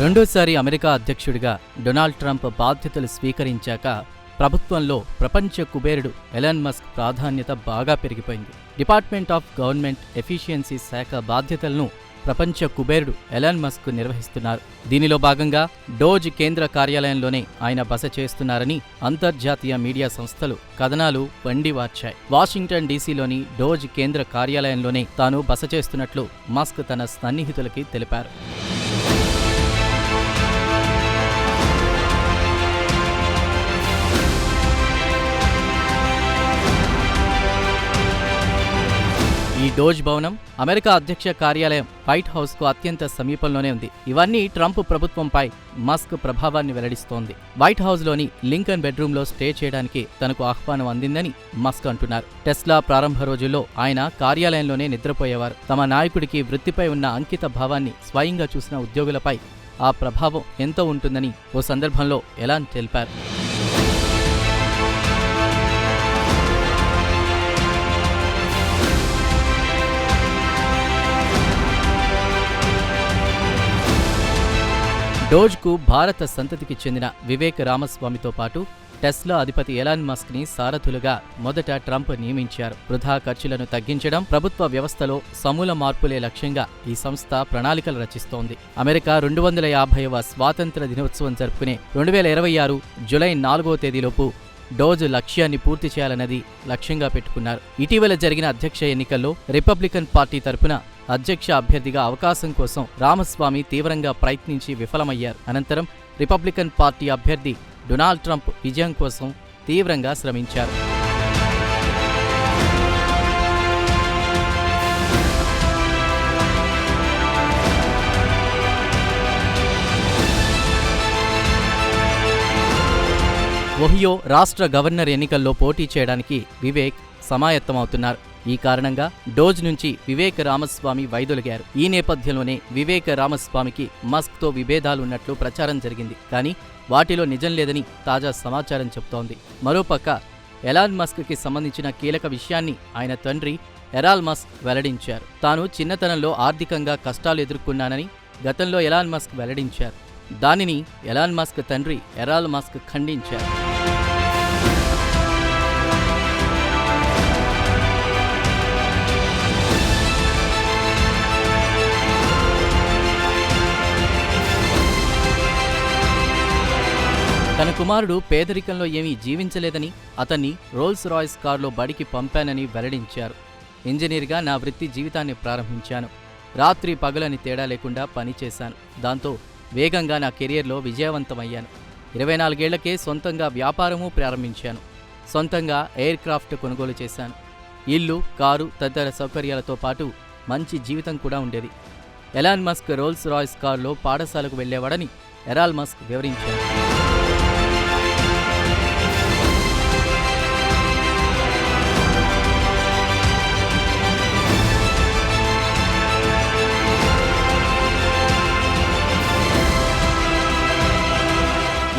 రెండోసారి అమెరికా అధ్యక్షుడిగా Donald Trump బాధ్యతలు స్వీకరించాక ప్రభుత్వంలో ప్రపంచ కుబేరుడు ఎలాన్ మస్క్ ప్రాధాన్యత బాగా పెరిగిపోయింది. డిపార్ట్మెంట్ ఆఫ్ గవర్నమెంట్ ఎఫిషియన్సీ శాఖ బాధ్యతలను ప్రపంచ కుబేరుడు ఎలాన్ మస్క్ నిర్వహిస్తున్నారు. దీనిలో భాగంగా డోజ్ కేంద్ర కార్యాలయంలోనే ఆయన బస చేస్తున్నారని అంతర్జాతీయ మీడియా సంస్థలు కథనాలు వండి వార్చాయి. వాషింగ్టన్ డీసీలోని డోజ్ కేంద్ర కార్యాలయంలోనే తాను బస చేస్తున్నట్లు మస్క్ తన సన్నిహితులకి తెలిపారు. ఈ డోజ్ భవనం అమెరికా అధ్యక్ష కార్యాలయం వైట్ హౌస్కు అత్యంత సమీపంలోనే ఉంది. ఇవన్నీ ట్రంప్ ప్రభుత్వంపై మస్క్ ప్రభావాన్ని వెల్లడిస్తోంది. వైట్ హౌస్లోని లింకన్ బెడ్రూమ్లో స్టే చేయడానికి తనకు ఆహ్వానం అందిందని మస్క్ అంటున్నారు. టెస్లా ప్రారంభ రోజుల్లో ఆయన కార్యాలయంలోనే నిద్రపోయేవారు. తమ నాయకుడికి వృత్తిపై ఉన్న అంకిత భావాన్ని స్వయంగా చూసిన ఉద్యోగులపై ఆ ప్రభావం ఎంతో ఉంటుందని ఓ సందర్భంలో ఎలాన్ తెలిపారు. డోజ్కు భారత సంతతికి చెందిన వివేక్ రామస్వామితో పాటు టెస్లా అధిపతి ఎలాన్ మస్క్ని సారథులుగా మొదట ట్రంప్ నియమించారు. వృధా ఖర్చులను తగ్గించడం ప్రభుత్వ వ్యవస్థలో సమూల మార్పులే లక్ష్యంగా ఈ సంస్థ ప్రణాళికలు రచిస్తోంది. అమెరికా రెండు వందల యాభైవ స్వాతంత్ర దినోత్సవం జరుపుకునే రెండు వేల ఇరవై ఆరు జులై నాలుగో తేదీలోపు డోజ్ లక్ష్యాన్ని పూర్తి చేయాలన్నది లక్ష్యంగా పెట్టుకున్నారు. ఇటీవల జరిగిన అధ్యక్ష ఎన్నికల్లో రిపబ్లికన్ పార్టీ తరపున అధ్యక్ష అభ్యర్థిగా అవకాశం కోసం రామస్వామి తీవ్రంగా ప్రయత్నించి విఫలమయ్యారు. అనంతరం రిపబ్లికన్ పార్టీ అభ్యర్థి డొనాల్డ్ ట్రంప్ విజయం కోసం తీవ్రంగా శ్రమించారు. ఒహియో రాష్ట్ర గవర్నర్ ఎన్నికల్లో పోటీ చేయడానికి వివేక్ సమాయత్తమవుతున్నారు. ఈ కారణంగా డోజ్ నుంచి వివేక రామస్వామి వైదొలిగారు. ఈ నేపథ్యంలోనే వివేక రామస్వామికి మస్క్తో విభేదాలున్నట్లు ప్రచారం జరిగింది. కానీ వాటిలో నిజం లేదని తాజా సమాచారం చెబుతోంది మరోపక్క ఎలాన్ మస్క్కి సంబంధించిన కీలక విషయాన్ని ఆయన తండ్రి ఎరాల్ మస్క్ వెల్లడించారు. తాను చిన్నతనంలో ఆర్థికంగా కష్టాలు ఎదుర్కొన్నానని గతంలో ఎలాన్ మస్క్ వెల్లడించారు. దానిని ఎలాన్ మస్క్ తండ్రి ఎరాల్ మస్క్ ఖండించారు. తన కుమారుడు పేదరికంలో ఏమీ జీవించలేదని అతన్ని రోల్స్ రాయ్స్ కారులో బడికి పంపానని వెల్లడించారు. ఇంజనీర్గా నా వృత్తి జీవితాన్ని ప్రారంభించాను. రాత్రి పగలని తేడా లేకుండా పనిచేశాను దాంతో వేగంగా నా కెరియర్లో విజయవంతమయ్యాను. ఇరవై నాలుగేళ్ళకే సొంతంగా వ్యాపారము ప్రారంభించాను. సొంతంగా ఎయిర్ క్రాఫ్ట్ కొనుగోలు చేశాను. ఇల్లు కారు తదితర సౌకర్యాలతో పాటు మంచి జీవితం కూడా ఉండేది. ఎలాన్ మస్క్ రోల్స్ రాయ్స్ కారులో పాఠశాలకు వెళ్ళేవాడని ఎరాల్ మస్క్ వివరించారు.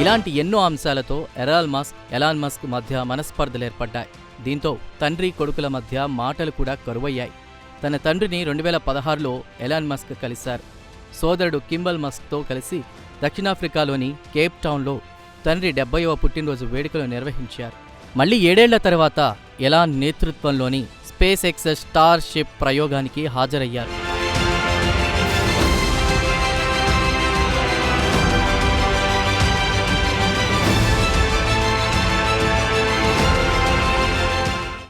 ఇలాంటి ఎన్నో అంశాలతో ఎరాల్ మస్క్ ఎలాన్ మస్క్ మధ్య మనస్పర్ధలు ఏర్పడ్డాయి. దీంతో తండ్రి కొడుకుల మధ్య మాటలు కూడా కరువయ్యాయి. తన తండ్రిని రెండు వేల పదహారులో ఎలాన్ మస్క్ కలిశారు. సోదరుడు కింబల్ మస్క్తో కలిసి దక్షిణాఫ్రికాలోని కేప్ టౌన్లో తండ్రి డెబ్బైవ పుట్టినరోజు వేడుకలు నిర్వహించారు. మళ్ళీ ఏడేళ్ళ తర్వాత ఎలాన్ నేతృత్వంలోని స్పేస్ ఎక్స్ స్టార్ షిప్ ప్రయోగానికి హాజరయ్యారు.